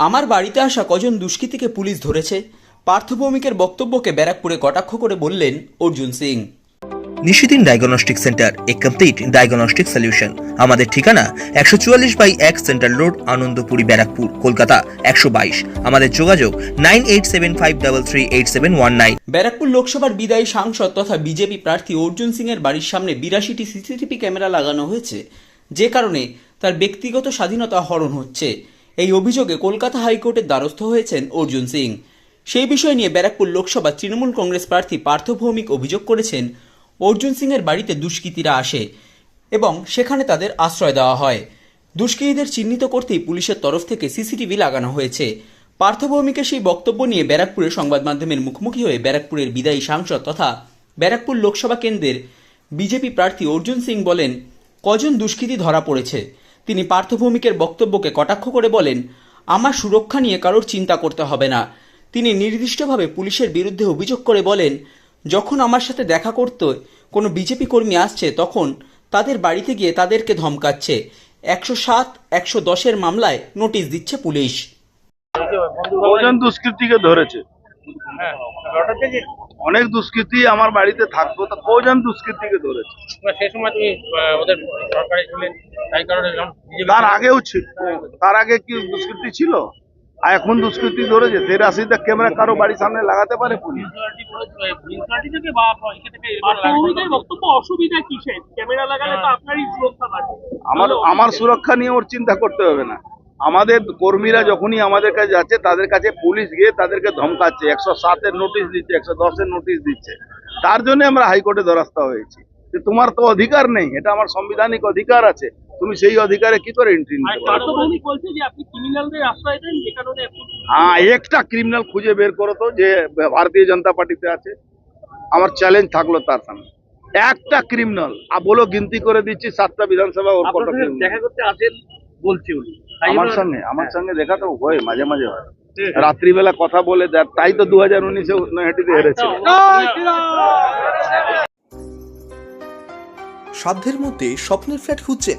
আমার বাড়িতে আসা কজন দুষ্কৃতীকে পুলিশ ধরেছে? পার্থভৌমিকের বক্তব্যকে ব্যারাকপুরে কটাক্ষ করে বললেন অর্জুন সিং। নিশিদিন ডায়াগনস্টিক সেন্টার এ কমপ্লিট ডায়াগনস্টিক সলিউশন। আমাদের ঠিকানা একশো চুয়াল্লিশ বাই এক সেন্ট্রাল রোড আনন্দপুরি ব্যারাকপুর কলকাতা একশো বাইশ। আমাদের যোগাযোগ nine eight seven five double three eight seven one nine. Barrackpore লোকসভার বিদায়ী সাংসদ তথা বিজেপি প্রার্থী অর্জুন সিং এর বাড়ির সামনে বিরাশিটি সিসিটিভি ক্যামেরা লাগানো হয়েছে। যে কারণে তার ব্যক্তিগত স্বাধীনতা হরণ হচ্ছে। এই অভিযোগে কলকাতা হাইকোর্টের দ্বারস্থ হয়েছেন অর্জুন সিং। সেই বিষয় নিয়ে ব্যারাকপুর লোকসভা তৃণমূল কংগ্রেস প্রার্থী পার্থ ভৌমিক অভিযোগ করেছেন, অর্জুন সিং এর বাড়িতে দুষ্কৃতীরা আসে এবং সেখানে তাদের আশ্রয় দেওয়া হয়। দুষ্কৃতীদের চিহ্নিত করতেই পুলিশের তরফ থেকে সিসিটিভি লাগানো হয়েছে। পার্থভৌমিকের সেই বক্তব্য নিয়ে ব্যারাকপুরে সংবাদ মাধ্যমের মুখোমুখি হয়ে ব্যারাকপুরের বিদায়ী সাংসদ তথা ব্যারাকপুর লোকসভা কেন্দ্রের বিজেপি প্রার্থী অর্জুন সিং বলেন, কজন দুষ্কৃতী ধরা পড়েছে? তিনি পার্থভৌমিকের বক্তব্যকে কটাক্ষ করে বলেন আমার সুরক্ষা নিয়ে কারোর চিন্তা করতে হবে না। তিনি নির্দিষ্টভাবে পুলিশের বিরুদ্ধে অভিযোগ করে বলেন যখন আমার সাথে দেখা করতে কোনো বিজেপি কর্মী আসছে তখন তাদের বাড়িতে গিয়ে তাদেরকে ধমকাচ্ছে। একশো সাত একশো দশের মামলায় নোটিশ দিচ্ছে পুলিশ। কজন দুষ্কৃতীকে ধরেছে। অনেক দুষ্কৃতী আমার বাড়িতে থাকতো তা কজন দুষ্কৃতীকে ধরেছে। সেই সময় তুমি ওদের সরকারে ছিলেন? তার আগেও ছিল। তার আগে কি দুষ্কৃতী ছিল? আর এখন দুষ্কৃতী ধরেছে। তেরাশিটা ক্যামেরা কারও বাড়ির সামনে লাগাতে পারে পুলিশ? বাড়বে। আমার আমার সুরক্ষা নিয়ে ওর চিন্তা করতে হবে না। আমাদের কর্মীরা যখনই আমাদের কাছে যাচ্ছে তাদের কাছে পুলিশ গিয়ে তাদেরকে ধমকাচ্ছে। একশো সাতের নোটিশ দিচ্ছে একশো দশের নোটিশ দিচ্ছে। তার জন্য আমরা হাইকোর্টে দ্বারস্থ হয়েছি। যে তোমার তো অধিকার নেই এটা আমার সাংবিধানিক অধিকার আছে। তুমি সেই অধিকারে কি করে এন্ট্রি নিতে পারো? হ্যাঁ একটা ক্রিমিনাল খুঁজে বের করো তো যে ভারতীয় জনতা পার্টিতে আছে। আমার চ্যালেঞ্জ থাকল তার সামনে। একটা ক্রিমিনাল আর বলো গিনতি করে দিচ্ছি সাতটা বিধানসভা ওর কত দেখা করতে আসেন বলছি উনি। আমার সঙ্গে আমার সঙ্গে দেখা তো হয় মাঝে মাঝে হয়। রাত্রিবেলা কথা বলে দেয় তাই তো দু হাজার উনিশে নৈহাটিতে হেরেছে সাধ্যের মধ্যে স্বপ্নের ফ্ল্যাট খুঁজছেন।